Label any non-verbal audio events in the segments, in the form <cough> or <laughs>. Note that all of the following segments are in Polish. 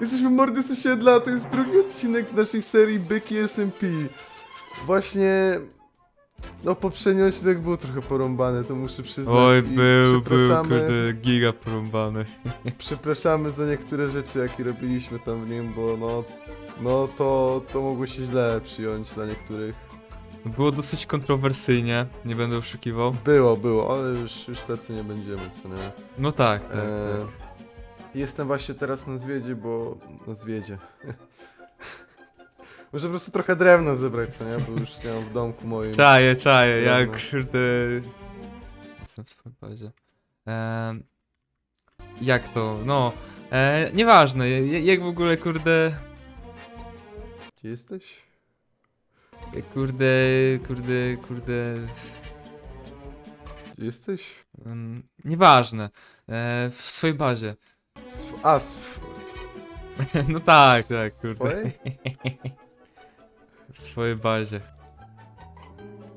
Jesteśmy mordy z osiedla, to jest drugi odcinek z naszej serii Byki SMP. Właśnie... No poprzedni odcinek był trochę porąbany, to muszę przyznać. Oj, i był, był, przepraszamy, kurde, giga porąbany. <laughs> Przepraszamy za niektóre rzeczy, jakie robiliśmy tam w nim, bo no... No to, to mogło się źle przyjąć dla niektórych. Było dosyć kontrowersyjnie, nie będę oszukiwał. Było, było, ale już, już tacy nie będziemy, co nie? No tak, tak, Eee, tak. Jestem właśnie teraz na zwiedzie, bo... na zwiedzie. <laughs> Może po prostu trochę drewna zebrać, co nie? Bo już nie mam w domku moim. Czaję, czaję, jak kurde... Jestem w swojej bazie. Jak to? No, eee, nieważne, jak w ogóle, kurde... Gdzie jesteś? jak Kurde, kurde, kurde... Gdzie jesteś? Um, nieważne. Eee, w swojej bazie. Sw A, sw no tak, tak, kurde. Swojej? W swojej bazie.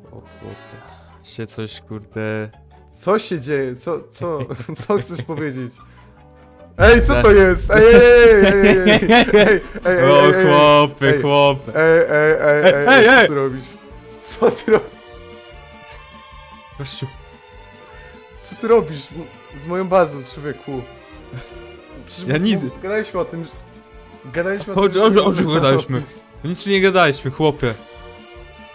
O chłopie. Się coś, kurde... Co się dzieje? Co, co, co chcesz powiedzieć? Ej, co to jest? Ej, ej, ej, ej, ej, ej, ej, ej, ej, O ej, ej, chłopie, ej. ej, ej, ej, ej, Ej, ej, ej. co ty robisz? Co ty robisz? Gościu. Co ty robisz m- z moją bazą, człowieku? Przecież Ja nic- Gadaliśmy o tym, że... Gadaliśmy o O- tym, o- że o czym gadaliśmy? Nic nie gadaliśmy, chłopie.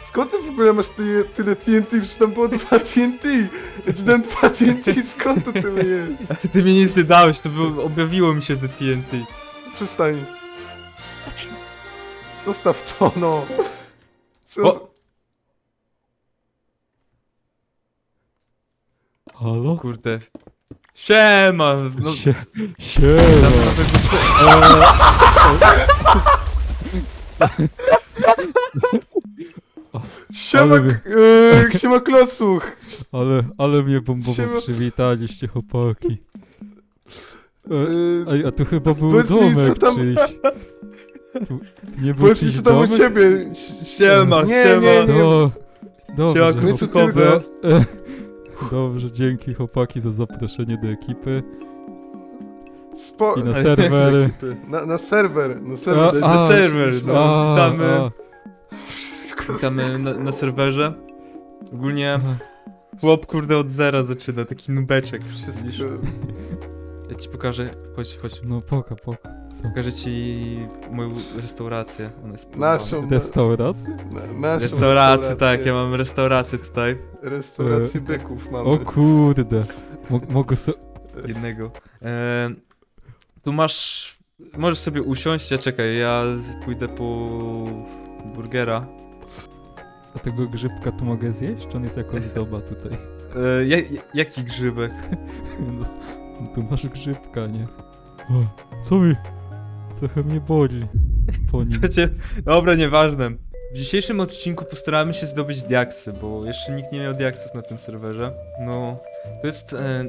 Skąd ty w ogóle masz tyle, tyle TNT? Przecież tam było dwa TNT! Ja ci dałem dwa TNT, skąd to tyle jest? <laughs> Ty mi nic nie dałeś, to było, objawiło mi się te TNT. Przestań. Zostaw to, no. Co? O! Halo? Kurde. Siema! No, Sie, siema. wyszło- Siema, Ale yy, siema klosuch. Ale, ale mnie bombowo Siema. przywitaliście, chłopaki. E, Yy, Ej, a tu chyba był Powiedz mi, domek co tam- czyjś. Tu nie był powiedz mi, co tam u ciebie. Siema, Nie, siema. nie, nie. No, Siema, dobrze. E, Dobrze, dzięki chłopaki za zaproszenie do ekipy. Spo... I na <laughs> serwery. Na, na serwer, na serwer. A, Na serwer, no. A, witamy. a, Wszystko Witamy na, na serwerze. Ogólnie chłop kurde od zera zaczyna, taki nubeczek. Wszystko. Ja ci pokażę, chodź, chodź. No poka, poka. Pokażę ci moją restaurację. Ona jest Naszą. Na, Restaurację? na, naszą Restaurację, tak, ja mam restaurację tutaj. Restaurację byków mamy. O kurde. Mo mogę so... Jednego. E, tu masz. Możesz sobie usiąść, ja czekaj, ja pójdę po burgera. A tego grzybka tu mogę zjeść? Czy on jest jako zdoba <laughs> tutaj? E, ja, jaki grzybek? <laughs> No tu masz grzybka, nie? O, co mi? Trochę mnie boli po <laughs> nim. Słuchajcie, dobra, nieważne. W dzisiejszym odcinku postaramy się zdobyć diaksy, bo jeszcze nikt nie miał diaksów na tym serwerze. No, to jest e,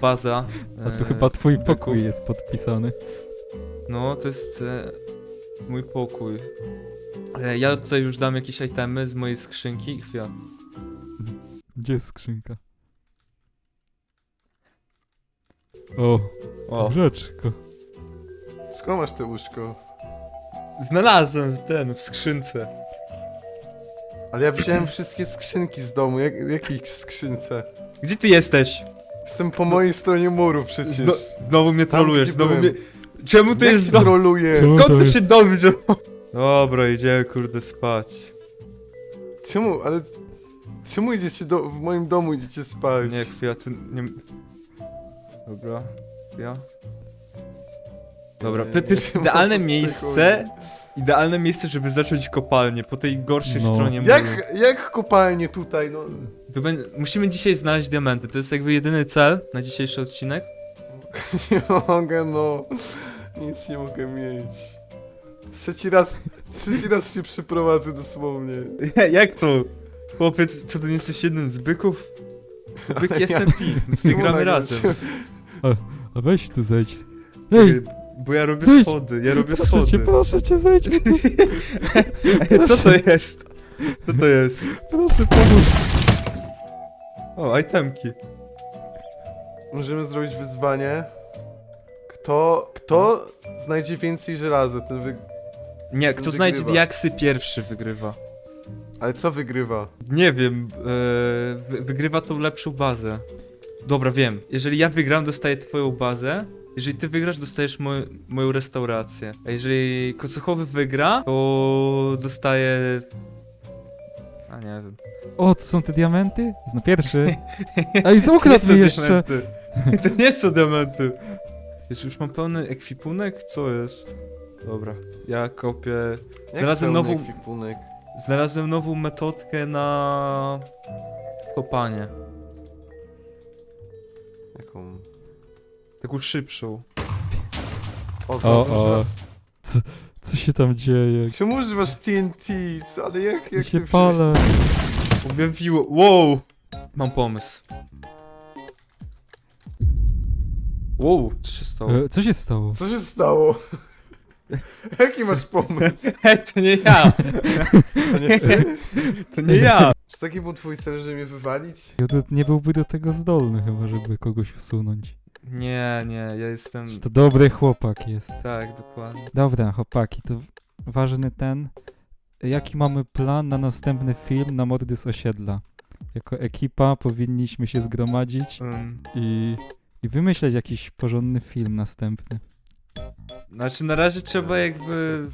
baza. A tu e, chyba twój byków. pokój jest podpisany. No, to jest e, mój pokój. E, ja tutaj już dam jakieś itemy z mojej skrzynki. Chwila. Gdzie jest skrzynka? O, O, rzeczko. Skąd masz te łóżko? znalazłem ten w skrzynce. Ale ja wziąłem wszystkie skrzynki z domu. Jak, jakich skrzynce? Gdzie ty jesteś? Jestem po mojej stronie muru przecież. Zno, znowu mnie Tam, trolujesz, gdzie znowu byłem. mnie... Czemu to Jak jest dom? troluję? Czemu Skąd to ty jest? się wziął? Dobra, idziemy kurde spać. Czemu, ale... Czemu idziecie do... w moim domu idziecie spać? Nie, chwila, tu nie... Dobra, chwila. Dobra, to, to jest idealne miejsce, idealne miejsce, żeby zacząć kopalnię, po tej gorszej No. stronie muru. Jak, jak kopalnie tutaj, no... To musimy dzisiaj znaleźć diamenty, to jest jakby jedyny cel na dzisiejszy odcinek. <laughs> Nie mogę, no. Nic nie mogę mieć. Trzeci raz, trzeci raz się przeprowadzę dosłownie. <laughs> Jak to? Chłopiec, co ty nie jesteś jednym z byków? Byk <laughs> ja- SMP, Czemu gramy razem. Się- A weź tu zejdź. Ej, Bo ja robię zejdź. schody, ja robię proszę cię, schody. proszę cię, zejdź. <laughs> Ej, Co to jest? Co to jest? Proszę, pomóż. O, itemki. Możemy zrobić wyzwanie. Kto, kto znajdzie więcej żelaza, ten wy... Nie, kto znajdzie Wygrywa. diaksy pierwszy wygrywa. Ale co wygrywa? Nie wiem, e, wy- wygrywa tą lepszą bazę. Dobra, wiem. Jeżeli ja wygram, dostaję twoją bazę. Jeżeli ty wygrasz, dostajesz moj, moją restaurację. A jeżeli kocochowy wygra, to dostaje... A nie wiem. O, to są te diamenty? Zna pierwszy. <laughs> Ej, To nie ukradł są mi jeszcze. diamenty. <laughs> To nie są diamenty. Jest już mam pełny ekwipunek? Co jest? Dobra, ja kopię... Jak Znalazłem pełny nową- ekwipunek? Znalazłem nową metodkę na... kopanie. Jaką? Taką szybszą. O, O, o. Co, co się tam dzieje? Czemu używasz TNT? Ale jak, Ja jak się ty palę. Objawiło. Wow! Mam pomysł. Wow, co się stało? E, Co się stało? Co się stało? <laughs> Jaki masz pomysł? Hej, <laughs> to nie ja! To nie ty? To nie ja! Czy taki był twój cel, żeby mnie wywalić? Jodut nie byłby do tego zdolny chyba, żeby kogoś usunąć. Nie, nie, ja jestem... Że to dobry chłopak jest. Tak, dokładnie. Dobra, chłopaki, to ważny ten. Jaki mamy plan na następny film na mordy z osiedla? Jako ekipa powinniśmy się zgromadzić Um, i, i wymyśleć jakiś porządny film następny. znaczy, na razie trzeba jakby...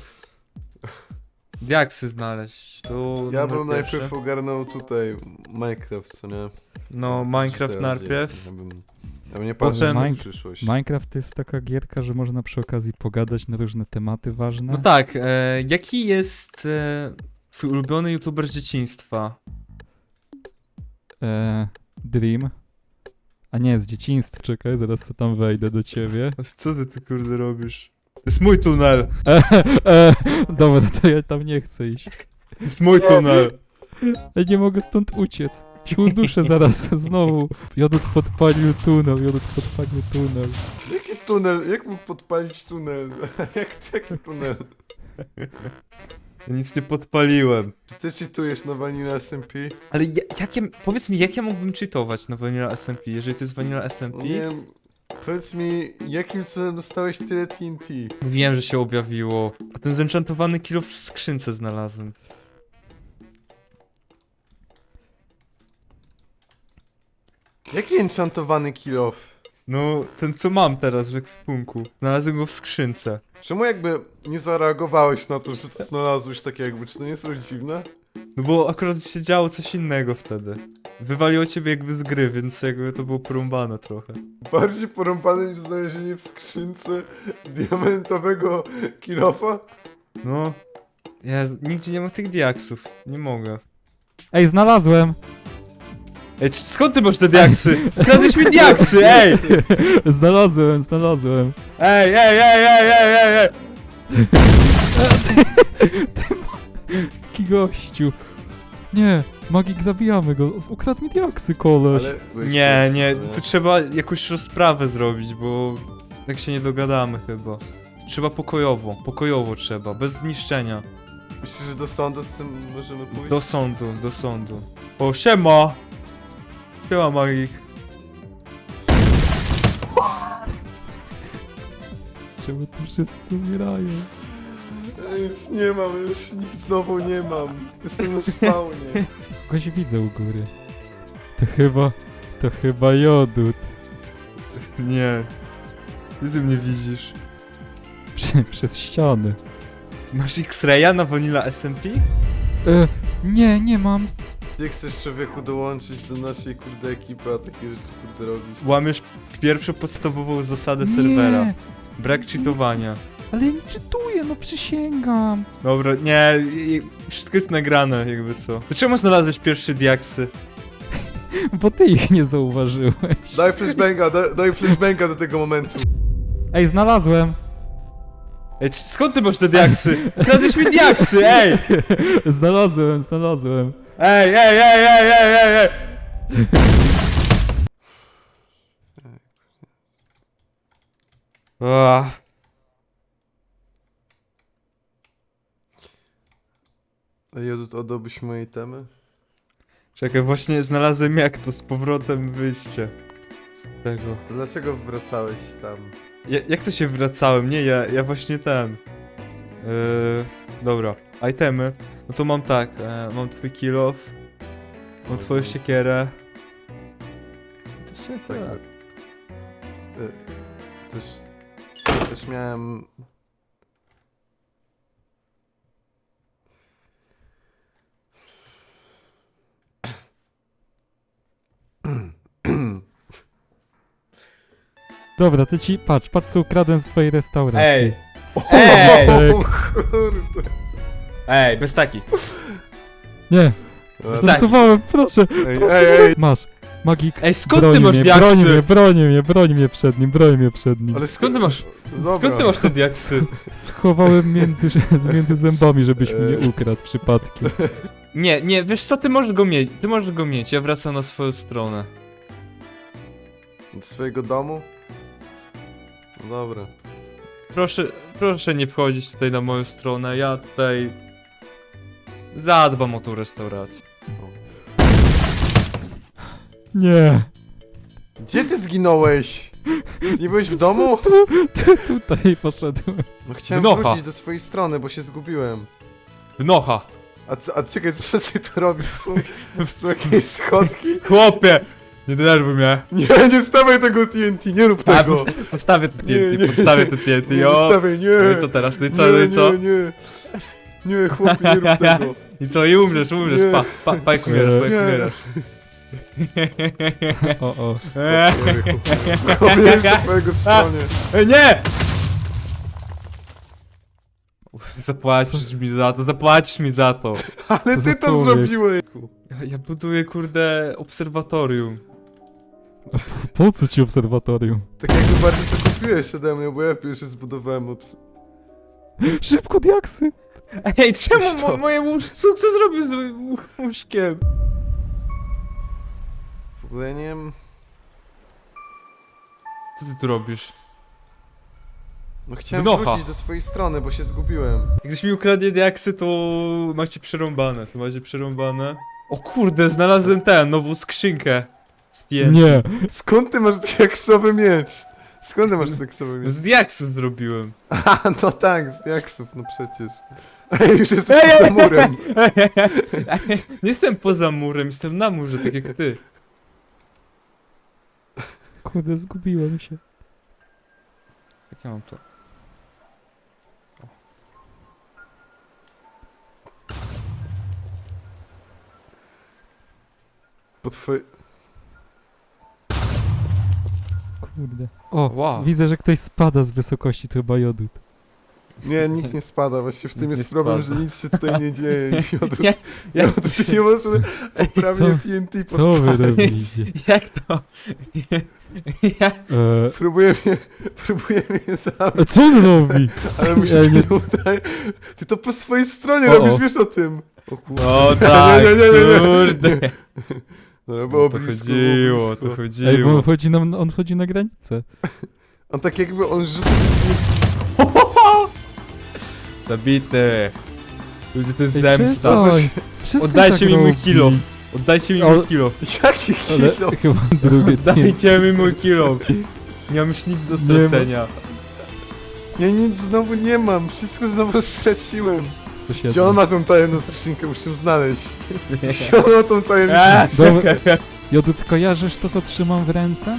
Diaksy znaleźć. To Ja numer bym pierwszy. najpierw ogarnął tutaj Minecraft, co nie? No, Co Minecraft teraz najpierw. jest? Ja bym, ja bym nie patrzył Potem- na Mine- przyszłość. Minecraft to jest taka gierka, że można przy okazji pogadać na różne tematy ważne. No tak, e, jaki jest e, twój ulubiony youtuber z dzieciństwa? E, Dream. A nie, z dzieciństwa. Czekaj, zaraz sobie tam wejdę do ciebie. <laughs> Co ty tu kurde robisz? To jest mój tunel! E, e, dobra, to ja tam nie chcę iść. To jest mój tunel! Ja nie mogę stąd uciec. Się uduszę zaraz znowu. Jodut podpalił tunel, Jodut podpalił tunel. Jaki tunel? Jak mógł podpalić tunel? <laughs> jak, jaki tunel? Ja nic nie podpaliłem. Czy ty czytujesz na Vanilla SMP? Ale ja, jak ja, powiedz mi, jak ja mógłbym cheatować na Vanilla SMP, jeżeli to jest Vanilla SMP? Nie wiem, powiedz mi, jakim cudem dostałeś tyle TNT? Wiem, że się objawiło. A ten zenchantowany kilo w skrzynce znalazłem. Jaki enchantowany kill off? No, ten co mam teraz w ekwipunku. Znalazłem go w skrzynce. Czemu jakby nie zareagowałeś na to, że to znalazłeś takie jakby, czy to nie jest trochę dziwne? No bo akurat się działo coś innego wtedy. Wywaliło ciebie jakby z gry, więc jakby to było porąbane trochę. Bardziej porąbane niż znalezienie w skrzynce diamentowego kilofa? No. Ja nigdzie nie mam tych diaksów. Nie mogę. Ej, znalazłem! Ej, czy- skąd ty masz te diaksy? Skradłeś mi diaksy, <laughs> ej! znalazłem, znalazłem. Ej, ej, ej, ej, ej, ej, ej! Jaki <laughs> gościu. Nie, Magik zabijamy go. Ukradł mi diaksy, koleś. Ale byłeś Nie, pierwszy, nie, co tu trzeba jakąś rozprawę zrobić, bo tak się nie dogadamy chyba. Trzeba pokojowo, pokojowo trzeba, bez zniszczenia. Myślisz, że do sądu z tym możemy pójść? Do sądu, do sądu. O, siema! Siema, Magik. Czemu tu wszyscy umierają? Ja nic nie mam, już nic znowu nie mam. Jestem na spawnie. <laughs> Kogoś widzę u góry. To chyba, to chyba Jodut. Nie. Ty ty mnie widzisz. Prze, przez ściany. Masz X-Raya na Vanilla SMP? E, nie, nie mam. Ty chcesz człowieku dołączyć do naszej kurde ekipy, a takie rzeczy kurde robisz. Łamiesz pierwszą podstawową zasadę serwera. Nie, Brak cheatowania. Ale ja nie czytuję, no przysięgam. Dobra, nie, i- i- wszystko jest nagrane, jakby co. To czemu znalazłeś pierwsze diaksy? <laughs> Bo ty ich nie zauważyłeś. Daj flashbanga, daj, daj flashbanga do tego momentu. Ej, znalazłem. Ej, czy- skąd ty masz te diaksy? Kradłeś mi diaksy, ej! <laughs> znalazłem, znalazłem. Ej, ej, ej, ej, ej, ej, ej! Ah, <laughs> Jodut, oddałbyś moje temy? czekaj, właśnie znalazłem jak to z powrotem wyjście. z tego. To dlaczego wracałeś tam? Ja, jak to się wracałem? Nie, ja, ja właśnie ten. Yy, dobra, itemy. No to mam tak, e, mam twój kill off, mam twoją siekierę. To się Tak. tak. Y, Też, też miałem... Dobra, ty ci, patrz, patrz co ukradłem z twojej restauracji. Ej! Ej! O kurde. Ej, bez taki. Nie, Ej, żartowałem, proszę, ej, proszę. ej, Masz, magik, Ej, skąd broni ty masz mnie, broni diaksy? mnie, broni mnie, broni mnie przed nim, broni mnie przed nim. ale Skąd ty masz- Dobra. Skąd ty masz te diaksy? Schowałem między, między zębami, żebyś mnie Ej. ukradł przypadkiem. Nie, nie, wiesz co, ty możesz go mieć, ty możesz go mieć, ja wracam na swoją stronę. Do swojego domu? No dobra. Proszę, proszę nie wchodzić tutaj na moją stronę, ja tutaj zadbam o tą restaurację. Nie, Gdzie ty zginąłeś? Nie byłeś w domu? <laughs> tu, tutaj poszedłem. No chciałem Gnocha. wrócić do swojej strony, bo się zgubiłem. Wnocha! A, co, a czekaj, co ty tu robisz? Są, są jakieś <laughs> schodki? Chłopie! Nie denerwuj mnie. Nie, nie stawiaj tego TNT, nie rób A, tego! posta- postawię to Nie, TNT, nie. postawię to TNT, Nie, nie jo. stawiaj, nie! No i co teraz, no i co, no i co? Nie, nie, nie. Chłopie, nie rób tego. <laughs> I co, i umrzesz, umrzesz, Nie. pa, pa, pa, jak umierasz, pa, jak Nie. umierasz. <laughs> O, o. <laughs> Chłopie, po twojego stronie. Ej, nie! Zapłacisz mi za to, zapłacisz mi za to. Ale ty to zrobiłeś! Ja, ja buduję, kurde, obserwatorium. <laughs> Po co ci obserwatorium? Tak jakby bardziej to kupiłeś ode mnie, bo ja pierwszy zbudowałem obs... Szybko diaksy! Ej, czemu mo to. moje łóżko, co, co zrobił z moim łó- łóżkiem? W ogóle nie wiem... Co ty tu robisz? No chciałem Gnocha. wrócić do swojej strony, bo się zgubiłem. Jak ktoś mi ukradnie diaksy, to macie przerąbane, to macie przerąbane. O kurde, znalazłem tę, nową skrzynkę. Z TNT. Nie, Skąd ty masz diaksowy miecz? Skąd ty masz diaksowy miecz? Z diaksów zrobiłem. <laughs> A, no tak, z diaksów, no przecież. <laughs> Ej, już jesteś poza murem. Nie jestem poza murem, jestem na murze, tak jak ty. kurde, zgubiłem się. Jak ja mam to? Po twojej... Kurde. O, Wow. widzę, że ktoś spada z wysokości, to chyba jodut. Nie, nikt nie spada, właśnie w tym Nikt jest nie problem, spada. że nic się tutaj nie dzieje. I Jodut, Ja- ja- Jodut nie może poprawnie co- TNT Co wy podpalić. robicie? <laughs> Jak to? <laughs> Ja... E, Próbuję mnie, próbuję mnie zabić, a co on robi? <laughs> ale mu się Ja to nie- nie udaje. Ty to po swojej stronie O, o. robisz, wiesz o tym. O kurde. O tak, nie, nie, nie, nie. kurde. No, było to blisko, chodziło, było to blisko. Ej, bo chodziło. on chodzi na, on chodzi na granicę. <laughs> On tak jakby, on rzuca... <laughs> Zabity. Ludzie, to jest Ej, zemsta. przestań, przestań Oddajcie tak mi mój robić. kilo. Oddajcie mi mój kilo. Jaki Ale kilo? <laughs> chyba drugie nie. Dajcie mi mój kilo. Nie mam już nic do Nie ma- tracenia. Ja nic znowu nie mam, wszystko znowu straciłem. To <laughs> Gdzie on ma tą tajemną skrzynkę, muszę ją znaleźć. Gdzie on ma tą tajemną skrzynkę? Dobra. Jodut, kojarzysz to, co trzymam w ręce?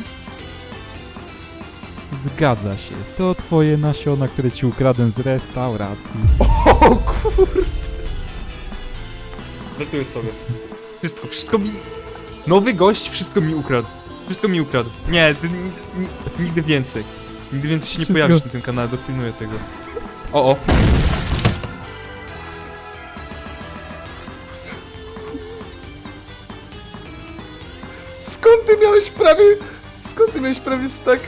Zgadza się. To twoje nasiona, które ci ukradłem z restauracji. <laughs> O kur... Żartuję sobie. Wszystko, wszystko mi... Nowy gość wszystko mi ukradł. Wszystko mi ukradł. Nie, ty, ni- ni- nigdy więcej. Nigdy więcej się nie Wszystko- pojawisz na tym kanale, dopilnuję tego. O, o. miałeś prawie... Skąd ty miałeś prawie tak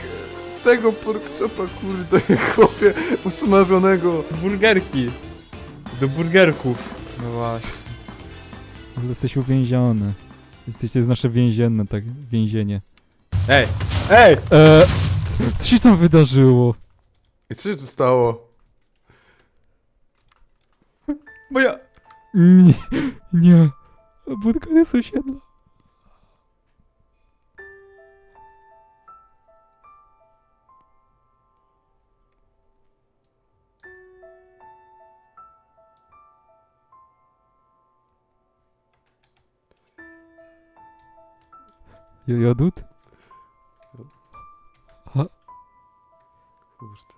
tego porkchopa, kurde, <laughs> chłopie, usmażonego? Burgerki. Do burgerków. No właśnie. Ale jesteś uwięziony. Jesteś, to jest nasze więzienne, tak, więzienie. Ej! Ej! Eee, co się tam wydarzyło? I co się tu stało? Moja... Nie, nie. Budka jest osiedla. Jodut? Kurde.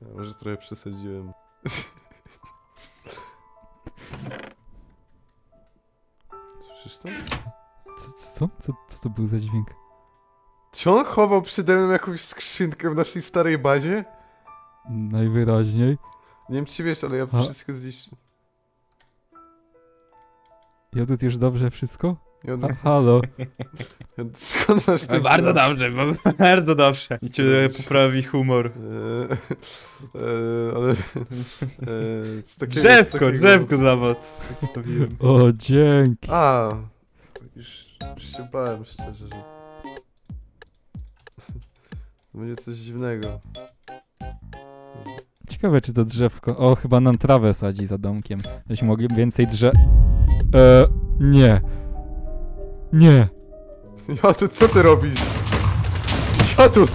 Ja może trochę przesadziłem. <laughs> Słyszysz to? co, co? co? Co to był za dźwięk? Czy on chował przede mną jakąś skrzynkę w naszej starej bazie? Najwyraźniej. Nie wiem czy wiesz, ale ja A? wszystko zniszczyłem. Jodut już dobrze wszystko? I on- Ha, halo. <laughs> Skąd masz ten Bardzo plan? dobrze, bo- <laughs> bardzo dobrze. I cię poprawi humor. Eee, eee, ale... Eee, z takiego, z Drzewko, takiego... drzewko dla was. O, dzięki. A, już, już się bałem szczerze, że... Będzie coś dziwnego. Ciekawe, czy to drzewko... O, chyba nam trawę sadzi za domkiem. Żeśmy mogli więcej drzew... E, nie. Nie. Jatut, co ty robisz? Jatut!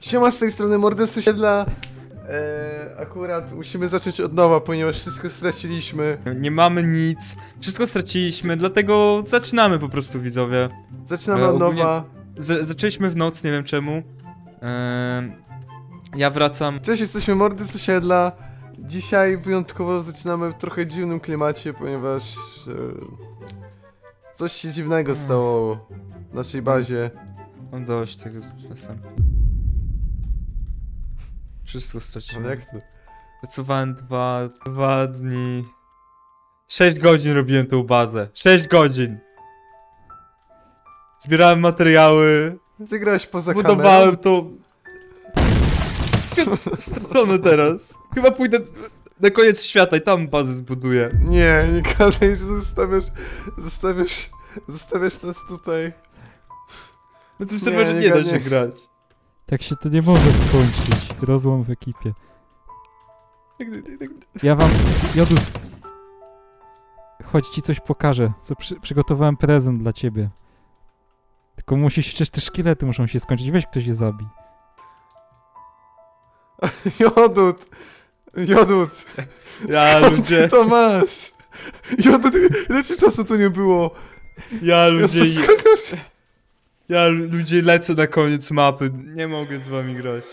Siema z tej strony Mordem Sąsiedla. Eee, akurat musimy zacząć od nowa, ponieważ wszystko straciliśmy. Nie mamy nic. Wszystko straciliśmy, dlatego zaczynamy po prostu, widzowie. Zaczynamy E, od ogólnie- nowa. Z zaczęliśmy w noc, nie wiem czemu. Ehm, ja wracam. Cześć, jesteśmy Mordy z Osiedla. Dzisiaj wyjątkowo zaczynamy w trochę dziwnym klimacie, ponieważ e, coś się dziwnego Hmm. stało w naszej bazie. Mam dość tego czasem. Wszystko straciłem. Ale jak to? Pracowałem dwa, dwa dni. Sześć godzin robiłem tą bazę. Sześć godzin. Zbierałem materiały. Ty grałeś poza Budowałem kamerą? To. Stracone teraz. Chyba pójdę na koniec świata i tam bazę zbuduję. Nie, nie gadaj, że zostawiasz, zostawiasz, zostawiasz nas tutaj. Na tym Nie, serwerze nie nie, da gadaj. się grać. Tak się to nie może skończyć. Rozłam w ekipie. Ja wam... Jodut. Chodź ci coś pokażę. Co przy, przygotowałem prezent dla ciebie. Tylko musisz przecież te szkielety muszą się skończyć. Weź ktoś je zabij. <laughs> Jodut! Jodut! Ja Skąd ludzie, ty to masz? Jodut, ile ci czasu tu nie było? ja ludzie, skąd masz... ja ludzie lecę na koniec mapy. Nie mogę z wami grać.